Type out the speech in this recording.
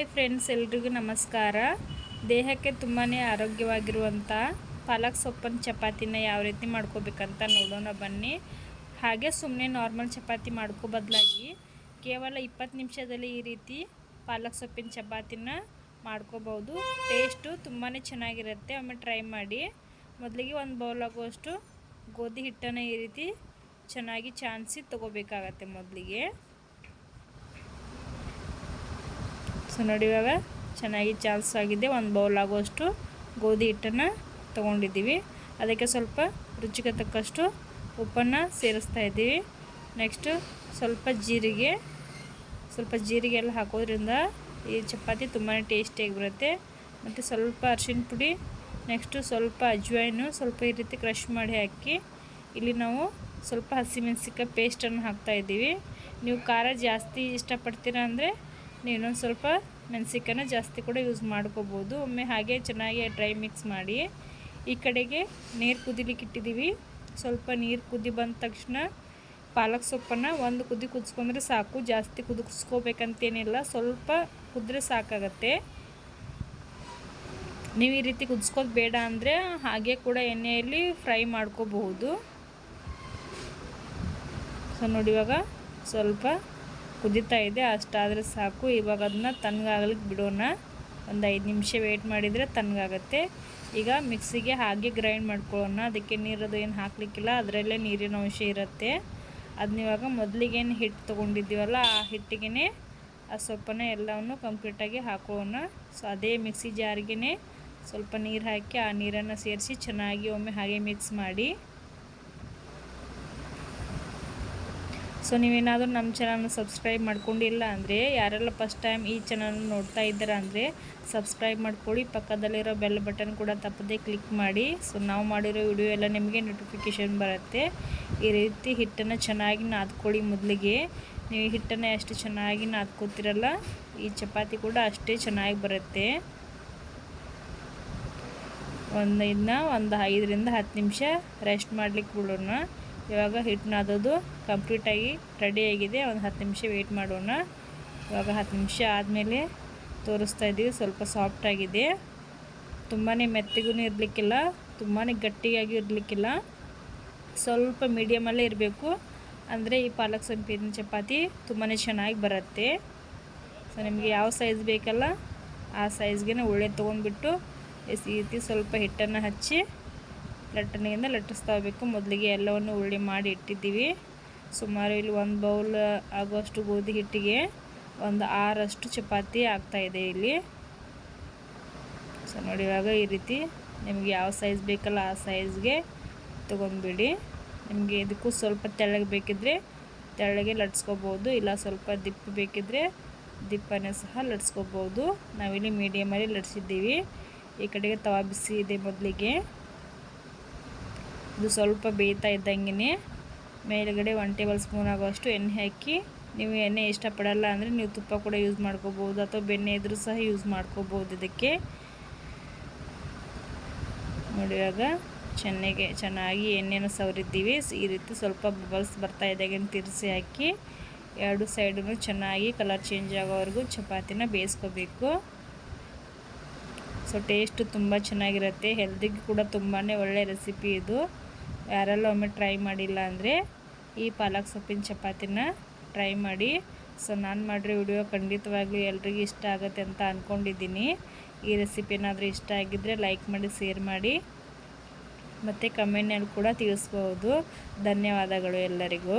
Hi friends, ಎಲ್ರಿಗೂ ನಮಸ್ಕಾರ. ದೇಹಕ್ಕೆ ತುಂಬಾ ಆರೋಗ್ಯವಾಗಿರುವಂಥ ಪಾಲಕ್ ಸೊಪ್ಪನ್ನು ಚಪಾತಿನ ಯಾವ ರೀತಿ ಮಾಡ್ಕೋಬೇಕಂತ ನೋಡೋಣ ಬನ್ನಿ. ಹಾಗೆ ಸುಮ್ಮನೆ ನಾರ್ಮಲ್ ಚಪಾತಿ ಮಾಡ್ಕೋ ಬದಲಾಗಿ ಕೇವಲ ಇಪ್ಪತ್ತು ನಿಮಿಷದಲ್ಲಿ ಈ ರೀತಿ ಪಾಲಕ್ ಸೊಪ್ಪಿನ ಚಪಾತಿನ ಮಾಡ್ಕೋಬೋದು ಟೇಸ್ಟು ತುಂಬಾ ಚೆನ್ನಾಗಿರುತ್ತೆ. ಒಮ್ಮೆ ಟ್ರೈ ಮಾಡಿ. ಮೊದಲಿಗೆ ಒಂದು ಬೌಲ್ ಆಗುವಷ್ಟು ಗೋಧಿ ಹಿಟ್ಟನ್ನು ಈ ರೀತಿ ಚೆನ್ನಾಗಿ ಚಾನ್ಸಿ ತೊಗೋಬೇಕಾಗತ್ತೆ ಮೊದಲಿಗೆ. ಸೊ ನೋಡಿ ಇವಾಗ. ಚೆನ್ನಾಗಿ ಚಾಲ್ಸ್ ಆಗಿದೆ. ಒಂದು ಬೌಲ್ ಆಗುವಷ್ಟು ಗೋಧಿ ಹಿಟ್ಟನ್ನು ತೊಗೊಂಡಿದ್ದೀವಿ. ಅದಕ್ಕೆ ಸ್ವಲ್ಪ ರುಚಿಗೆ ತಕ್ಕಷ್ಟು ಉಪ್ಪನ್ನು ಸೇರಿಸ್ತಾ ಇದ್ದೀವಿ. ನೆಕ್ಸ್ಟು ಸ್ವಲ್ಪ ಜೀರಿಗೆ ಸ್ವಲ್ಪ ಜೀರಿಗೆ ಎಲ್ಲ ಹಾಕೋದ್ರಿಂದ ಈ ಚಪಾತಿ ತುಂಬಾ ಟೇಸ್ಟಿಯಾಗಿ ಬರುತ್ತೆ. ಮತ್ತು ಸ್ವಲ್ಪ ಅರಿಶಿನ ಪುಡಿ ನೆಕ್ಸ್ಟು ಸ್ವಲ್ಪ ಅಜ್ವಾಯಿನು ಸ್ವಲ್ಪ ಈ ರೀತಿ ಕ್ರಷ್ ಮಾಡಿ ಹಾಕಿ ಇಲ್ಲಿ ನಾವು ಸ್ವಲ್ಪ ಹಸಿಮೆಣಸಿಕಾಯಿ ಪೇಸ್ಟನ್ನು ಹಾಕ್ತಾಯಿದ್ದೀವಿ ನೀವು ಖಾರ ಜಾಸ್ತಿ ಇಷ್ಟಪಡ್ತೀರ ಅಂದರೆ ನೀವು ಸ್ವಲ್ಪ ಮೆಣಸಿಕಾಯನ್ನ ಜಾಸ್ತಿ ಕೂಡ ಯೂಸ್ ಮಾಡ್ಕೋಬೋದು. ಒಮ್ಮೆ ಹಾಗೆ ಚೆನ್ನಾಗಿ ಡ್ರೈ ಮಿಕ್ಸ್ ಮಾಡಿ ಈ ಕಡೆಗೆ ನೀರು ಕುದಿಲಿಕ್ಕೆ ಇಟ್ಟಿದ್ದೀವಿ. ಸ್ವಲ್ಪ ನೀರು ಕುದಿ ಬಂದ ತಕ್ಷಣ ಪಾಲಕ್ ಸೊಪ್ಪನ್ನು ಒಂದು ಕುದಿ ಕುದಿಸ್ಕೊಂಡ್ರೆ ಸಾಕು. ಜಾಸ್ತಿ ಕುದಿಸ್ಕೋಬೇಕಂತೇನಿಲ್ಲ ಸ್ವಲ್ಪ ಕುದ್ರೆ ಸಾಕಾಗತ್ತೆ. ನೀವು ಈ ರೀತಿ ಕುದಿಸ್ಕೋದು ಬೇಡ ಅಂದರೆ ಹಾಗೆ ಕೂಡ ಎಣ್ಣೆಯಲ್ಲಿ ಫ್ರೈ ಮಾಡ್ಕೋಬಹುದು. ಸೊ ನೋಡಿ ಇವಾಗ ಸ್ವಲ್ಪ ಕುದೀತಾ ಇದೆ, ಅಷ್ಟಾದರೆ ಸಾಕು. ಇವಾಗ ಅದನ್ನ ತಣ್ಣಗಾಗ್ಲಿಕ್ಕೆ ಬಿಡೋಣ. ಒಂದು ಐದು ನಿಮಿಷ ವೇಟ್ ಮಾಡಿದರೆ ತಣ್ಣಗಾಗತ್ತೆ. ಈಗ ಮಿಕ್ಸಿಗೆ ಹಾಗೆ ಗ್ರೈಂಡ್ ಮಾಡ್ಕೊಳ್ಳೋಣ. ಅದಕ್ಕೆ ನೀರದು ಏನು ಹಾಕಲಿಕ್ಕಿಲ್ಲ. ಅದರಲ್ಲೇ ನೀರಿನ ಅಂಶ ಇರುತ್ತೆ. ಅದನ್ನ ಇವಾಗ ಮೊದಲಿಗೇನು ಹಿಟ್ಟು ತೊಗೊಂಡಿದ್ದೀವಲ್ಲ, ಆ ಹಿಟ್ಟಿಗೆ ಆ ಸೊಪ್ಪನ್ನ ಎಲ್ಲವನ್ನು ಕಂಪ್ಲೀಟಾಗಿ ಹಾಕೋಣ ಸೊ ಅದೇ ಮಿಕ್ಸಿ ಜಾರಿಗೆನೇ ಸ್ವಲ್ಪ ನೀರು ಹಾಕಿ ಆ ನೀರನ್ನು ಸೇರಿಸಿ ಚೆನ್ನಾಗಿ ಒಮ್ಮೆ ಹಾಗೆ ಮಿಕ್ಸ್ ಮಾಡಿ. ಸೊ ನೀವೇನಾದರೂ ನಮ್ಮ ಚಾನಲ್ನ ಸಬ್ಸ್ಕ್ರೈಬ್ ಮಾಡ್ಕೊಂಡಿಲ್ಲ ಅಂದರೆ, ಯಾರೆಲ್ಲ ಫಸ್ಟ್ ಟೈಮ್ ಈ ಚಾನಲ್ ನೋಡ್ತಾ ಇದ್ದೀರಾ ಅಂದರೆ ಸಬ್ಸ್ಕ್ರೈಬ್ ಮಾಡ್ಕೊಳ್ಳಿ. ಪಕ್ಕದಲ್ಲಿರೋ ಬೆಲ್ ಬಟನ್ ಕೂಡ ತಪ್ಪದೇ ಕ್ಲಿಕ್ ಮಾಡಿ. ಸೊ ನಾವು ಮಾಡಿರೋ ವಿಡಿಯೋ ಎಲ್ಲ ನಿಮಗೆ ನೋಟಿಫಿಕೇಷನ್ ಬರುತ್ತೆ. ಈ ರೀತಿ ಹಿಟ್ಟನ್ನು ಚೆನ್ನಾಗಿ ನಾದ್ಕೊಳ್ಳಿ ಮೊದಲಿಗೆ. ನೀವು ಹಿಟ್ಟನ್ನು ಎಷ್ಟು ಚೆನ್ನಾಗಿ ನಾದ್ಕೋತಿರಲ್ಲ, ಈ ಚಪಾತಿ ಕೂಡ ಅಷ್ಟೇ ಚೆನ್ನಾಗಿ ಬರುತ್ತೆ. ಒಂದು ಇದನ್ನ ಒಂದು ಐದರಿಂದ ಹತ್ತು ನಿಮಿಷ ರೆಸ್ಟ್ ಮಾಡಲಿಕ್ಕೆ ಬಿಡೋಣ. ಇವಾಗ ಹಿಟ್ಟು ನಾದೋದು ಕಂಪ್ಲೀಟಾಗಿ ರೆಡಿಯಾಗಿದೆ ಒಂದು ಹತ್ತು ನಿಮಿಷ ವೆಯ್ಟ್ ಮಾಡೋಣ. ಇವಾಗ ಹತ್ತು ನಿಮಿಷ ಆದಮೇಲೆ ತೋರಿಸ್ತಾ ಇದ್ದೀವಿ. ಸ್ವಲ್ಪ ಸಾಫ್ಟಾಗಿದೆ ತುಂಬಾ ಮೆತ್ತಗೂ ಇರಲಿಕ್ಕಿಲ್ಲ. ತುಂಬಾ ಗಟ್ಟಿಯಾಗಿ ಇರಲಿಕ್ಕಿಲ್ಲ. ಸ್ವಲ್ಪ ಮೀಡಿಯಮಲ್ಲೇ ಇರಬೇಕು. ಅಂದರೆ ಈ ಪಾಲಕ್ ಸಂಪಿನ ಚಪಾತಿ ತುಂಬಾ ಚೆನ್ನಾಗಿ ಬರುತ್ತೆ. ಸೊ ನಿಮಗೆ ಯಾವ ಸೈಜ್ ಬೇಕಲ್ಲ, ಆ ಸೈಜ್ಗೆ ಒಳ್ಳೆ ತೊಗೊಂಡ್ಬಿಟ್ಟು ಈ ರೀತಿ ಸ್ವಲ್ಪ ಹಿಟ್ಟನ್ನು ಹಚ್ಚಿ ಲಟ್ಟಣಿಯಿಂದ ಲಟ್ಟಿಸ್ತಾ ಹೋಗಬೇಕು ಮೊದಲಿಗೆ ಎಲ್ಲವನ್ನು ಉಳ್ಳಿ ಮಾಡಿ ಇಟ್ಟಿದ್ದೀವಿ. ಸುಮಾರು ಇಲ್ಲಿ ಒಂದು ಬೌಲ್ ಆಗುವಷ್ಟು ಗೋಧಿ ಹಿಟ್ಟಿಗೆ ಒಂದು ಆರಷ್ಟು ಚಪಾತಿ ಆಗ್ತಾಯಿದೆ ಇಲ್ಲಿ. ಸೊ ನೋಡಿ ಇವಾಗ ಈ ರೀತಿ ನಿಮಗೆ ಯಾವ ಸೈಜ್ ಬೇಕಲ್ಲ ಆ ಸೈಜ್ಗೆ ತೊಗೊಂಡ್ಬಿಡಿ. ನಿಮಗೆ ಇದಕ್ಕೂ ಸ್ವಲ್ಪ ತೆಳ್ಳಗೆ ಬೇಕಿದ್ದರೆ ತೆಳ್ಳಗೆ ಲಟ್ಸ್ಕೊಬೋದು, ಇಲ್ಲ ಸ್ವಲ್ಪ ದಿಪ್ಪು ಬೇಕಿದ್ದರೆ ದಿಪ್ಪನೇ ಸಹ ಲಟ್ಸ್ಕೋಬೋದು. ನಾವಿಲ್ಲಿ ಮೀಡಿಯಮಲ್ಲಿ ಲಟ್ಸಿದ್ದೀವಿ. ಈ ಕಡೆಗೆ ತವಾ ಬಿಸಿ ಇದೆ ಮೊದಲಿಗೆ. ಇದು ಸ್ವಲ್ಪ ಬೇಯ್ತಾ ಇದ್ದಂಗೆ ಮೇಲುಗಡೆ ಒನ್ ಟೇಬಲ್ ಸ್ಪೂನ್ ಆಗುವಷ್ಟು ಎಣ್ಣೆ ಹಾಕಿ ನೀವು ಎಣ್ಣೆ ಇಷ್ಟಪಡಲ್ಲ ಅಂದರೆ ನೀವು ತುಪ್ಪ ಕೂಡ ಯೂಸ್ ಮಾಡ್ಕೋಬೋದು ಅಥವಾ ಬೆಣ್ಣೆ ಇದ್ರೂ ಸಹ ಯೂಸ್ ಮಾಡ್ಕೋಬೋದು ಇದಕ್ಕೆ. ನೋಡುವಾಗ ಚೆನ್ನಾಗಿ ಚೆನ್ನಾಗೆ ಚೆನ್ನಾಗಿ ಎಣ್ಣೆನ ಸವರಿದ್ದೀವಿ. ಈ ರೀತಿ ಸ್ವಲ್ಪ ಬಬಲ್ಸ್ ಬರ್ತಾ ಇದ್ದಾಗ ತಿರ್ಸಿ ಹಾಕಿ ಎರಡು ಸೈಡೂ ಚೆನ್ನಾಗಿ ಕಲರ್ ಚೇಂಜ್ ಆಗೋವರೆಗೂ ಚಪಾತಿನ ಬೇಯಿಸ್ಕೋಬೇಕು. ಸೊ ಟೇಸ್ಟು ತುಂಬ ಚೆನ್ನಾಗಿರುತ್ತೆ. ಹೆಲ್ದಿಗೆ ಕೂಡ ತುಂಬಾ ಒಳ್ಳೆಯ ರೆಸಿಪಿ ಇದು. ಯಾರೆಲ್ಲ ಒಮ್ಮೆ ಟ್ರೈ ಮಾಡಿಲ್ಲ ಅಂದರೆ ಈ ಪಾಲಕ್ ಸೊಪ್ಪಿನ ಚಪಾತಿನ ಟ್ರೈ ಮಾಡಿ. ಸೊ ನಾನು ಮಾಡಿರೋ ವಿಡಿಯೋ ಖಂಡಿತವಾಗ್ಲೂ ಎಲ್ರಿಗೂ ಇಷ್ಟ ಆಗುತ್ತೆ ಅಂತ ಅಂದ್ಕೊಂಡಿದ್ದೀನಿ ಈ ರೆಸಿಪಿ ಏನಾದರೂ ಇಷ್ಟ ಆಗಿದ್ದರೆ ಲೈಕ್ ಮಾಡಿ ಶೇರ್ ಮಾಡಿ. ಮತ್ತು ಕಮೆಂಟ್ನಲ್ಲಿ ಕೂಡ ತಿಳಿಸ್ಬೋದು. ಧನ್ಯವಾದಗಳು ಎಲ್ಲರಿಗೂ.